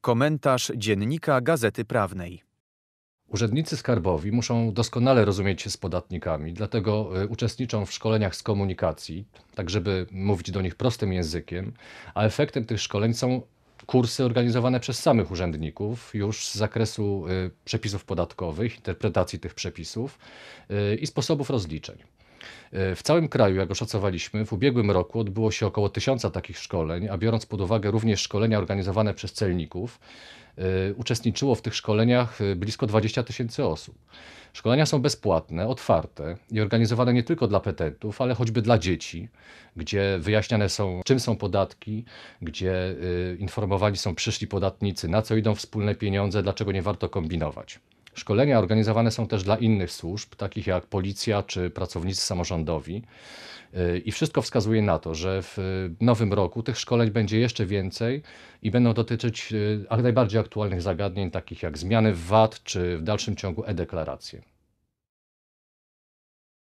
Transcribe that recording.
Komentarz dziennika Gazety Prawnej. Urzędnicy skarbowi muszą doskonale rozumieć się z podatnikami, dlatego y, uczestniczą w szkoleniach z komunikacji, tak żeby mówić do nich prostym językiem, a efektem tych szkoleń są kursy organizowane przez samych urzędników już z zakresu y, przepisów podatkowych, interpretacji tych przepisów y, i sposobów rozliczeń. Y, W całym kraju, jak oszacowaliśmy, w ubiegłym roku odbyło się około tysiąca takich szkoleń, a biorąc pod uwagę również szkolenia organizowane przez celników, uczestniczyło w tych szkoleniach y, blisko 20 tysięcy osób. Szkolenia są bezpłatne, otwarte i organizowane nie tylko dla petentów, ale choćby dla dzieci, gdzie wyjaśniane są, czym są podatki, gdzie y, informowani są przyszli podatnicy, na co idą wspólne pieniądze, dlaczego nie warto kombinować. Szkolenia organizowane są też dla innych służb, takich jak policja czy pracownicy samorządowi. Y, I wszystko wskazuje na to, że w y, nowym roku tych szkoleń będzie jeszcze więcej i będą dotyczyć y, najbardziej aktualnych zagadnień, takich jak zmiany w VAT czy w dalszym ciągu e-deklaracje.